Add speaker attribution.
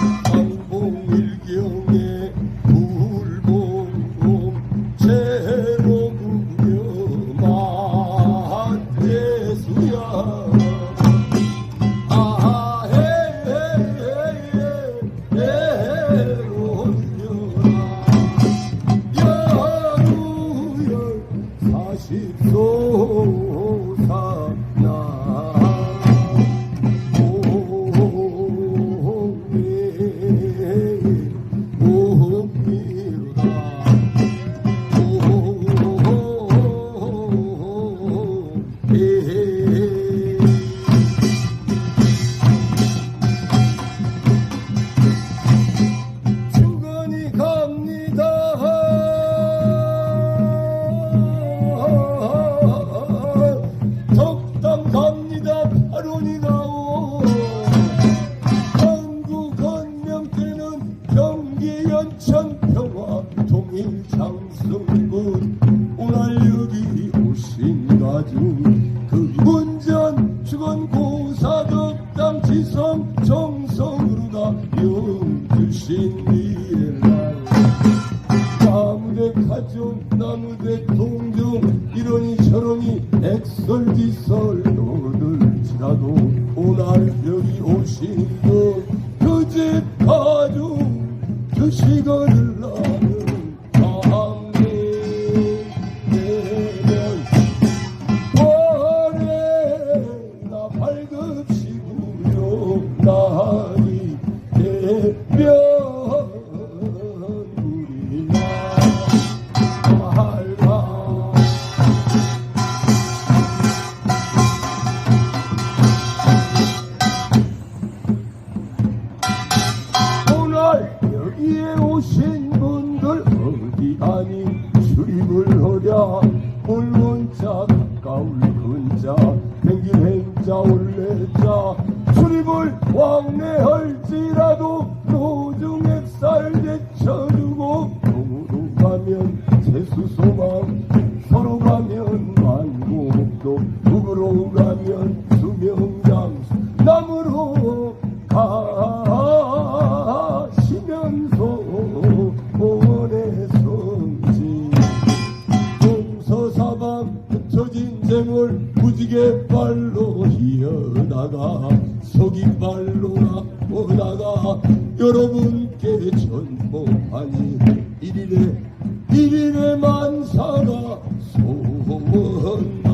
Speaker 1: Oh. 바론이 나오. 건국 건명 때는 경기 연천 평화 통일 장성군 오늘 여기 오신 가중 그 문전 주건 고사 덕담 지성 정성으로다 영주신 미래날 나무대 가족 나무대 동정 이러니 저러니 액설지설 너들지라도 오늘 여기 오신 오신 분들 어디 아닌 출입을 하랴. 물문자 가까울 근자. 댕길 행자 올래자. 출입을 왕래할지라도 노중 액살 제쳐주고 동으로 가면 재수소망. 서로 가면 만고목도 북으로 가면 생을 무지개 발로 이어나가 속이 발로 나오다가 여러분께 전복하니 일일의 일일의 만사가 소원